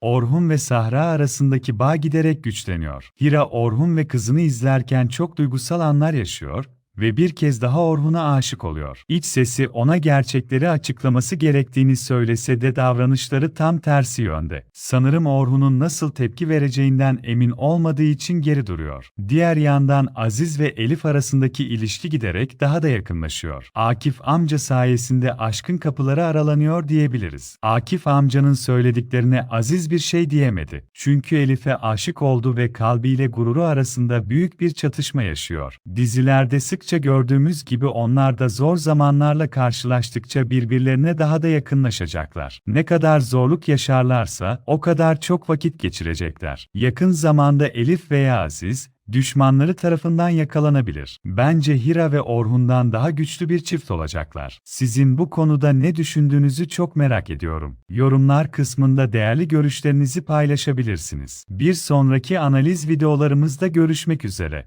Orhun ve Sahra arasındaki bağ giderek güçleniyor. Hira Orhun ve kızını izlerken çok duygusal anlar yaşıyor ve bir kez daha Orhun'a aşık oluyor. İç sesi ona gerçekleri açıklaması gerektiğini söylese de davranışları tam tersi yönde. Sanırım Orhun'un nasıl tepki vereceğinden emin olmadığı için geri duruyor. Diğer yandan Aziz ve Elif arasındaki ilişki giderek daha da yakınlaşıyor. Akif amca sayesinde aşkın kapıları aralanıyor diyebiliriz. Akif amcanın söylediklerine Aziz bir şey diyemedi. Çünkü Elif'e aşık oldu ve kalbiyle gururu arasında büyük bir çatışma yaşıyor. Dizilerde sıkça gördüğümüz gibi onlar da zor zamanlarla karşılaştıkça birbirlerine daha da yakınlaşacaklar. Ne kadar zorluk yaşarlarsa o kadar çok vakit geçirecekler. Yakın zamanda Elif veya Aziz, düşmanları tarafından yakalanabilir. Bence Hira ve Orhun'dan daha güçlü bir çift olacaklar. Sizin bu konuda ne düşündüğünüzü çok merak ediyorum. Yorumlar kısmında değerli görüşlerinizi paylaşabilirsiniz. Bir sonraki analiz videolarımızda görüşmek üzere.